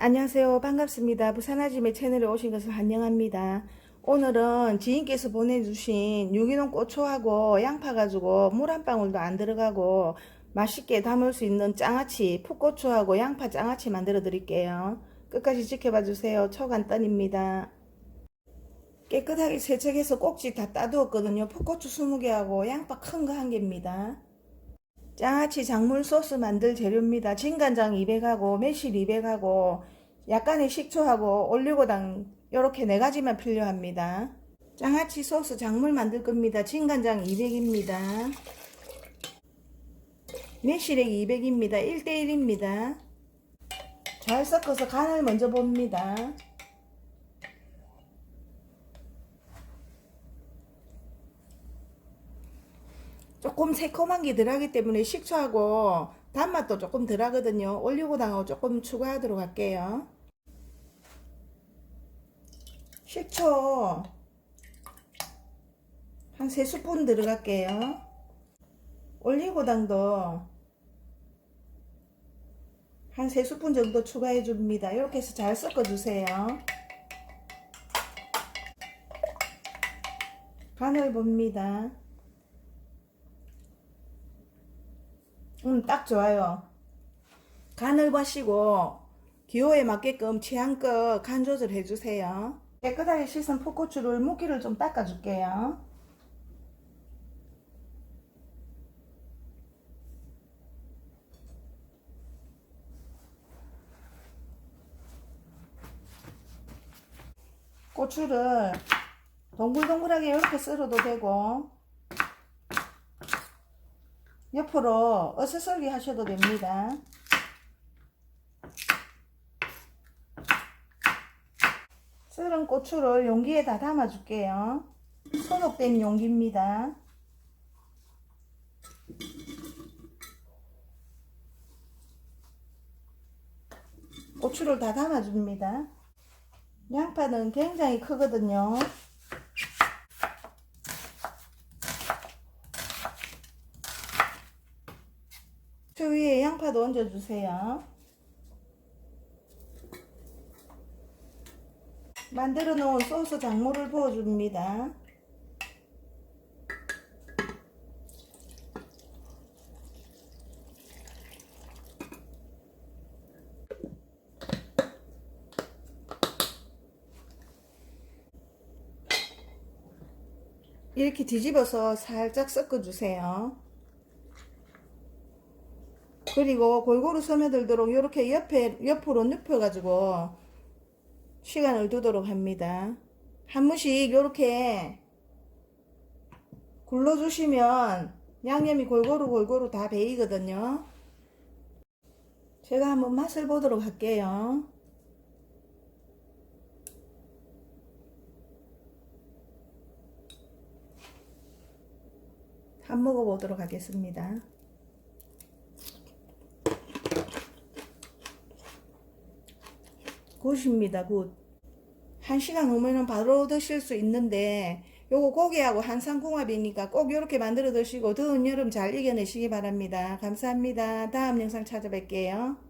안녕하세요. 반갑습니다. 부산아지매 채널에 오신 것을 환영합니다. 오늘은 지인께서 보내주신 유기농 고초하고 양파 가지고 물 한 방울도 안 들어가고 맛있게 담을 수 있는 장아찌, 풋고추하고 양파 장아찌 만들어 드릴게요. 끝까지 지켜봐 주세요. 초간단입니다. 깨끗하게 세척해서 꼭지 다 따두었거든요. 풋고추 20개하고 양파 큰 거 한 개입니다. 장아찌 작물 소스 만들 재료입니다. 진간장 200하고 매실 200하고 약간의 식초하고 올리고당 이렇게 네 가지만 필요합니다. 장아찌 소스 작물 만들 겁니다. 진간장 200입니다. 매실액 200입니다. 1대1입니다. 잘 섞어서 간을 먼저 봅니다. 조금 새콤한 게 들어가기 때문에 식초하고 단맛도 조금 덜하거든요. 올리고당하고 조금 추가하도록 할게요. 식초 한 3스푼 들어갈게요. 올리고당도 한 3스푼 정도 추가해 줍니다. 이렇게 해서 잘 섞어 주세요. 간을 봅니다. 음, 딱 좋아요. 간을 보시고 기호에 맞게끔 취향껏 간 조절해 주세요. 깨끗하게 씻은 풋고추를 물기를 좀 닦아 줄게요. 고추를 동글동글하게 이렇게 썰어도 되고 옆으로 어슷썰기 하셔도 됩니다. 썰은 고추를 용기에 다 담아 줄게요. 소독된 용기입니다. 고추를 다 담아 줍니다. 양파는 굉장히 크거든요. 그 위에 양파도 얹어주세요. 만들어 놓은 소스 작물을 부어줍니다. 이렇게 뒤집어서 살짝 섞어주세요. 그리고 골고루 스며들도록 이렇게 옆에 옆으로 눕혀가지고 시간을 두도록 합니다. 한 무씩 이렇게 굴러주시면 양념이 골고루 골고루 다 배이거든요. 제가 한번 맛을 보도록 할게요. 한 먹어보도록 하겠습니다. 굿입니다, 굿. 한 시간 후면은 바로 드실 수 있는데, 요거 고기하고 한상궁합이니까 꼭 이렇게 만들어 드시고, 더운 여름 잘 이겨내시기 바랍니다. 감사합니다. 다음 영상 찾아뵐게요.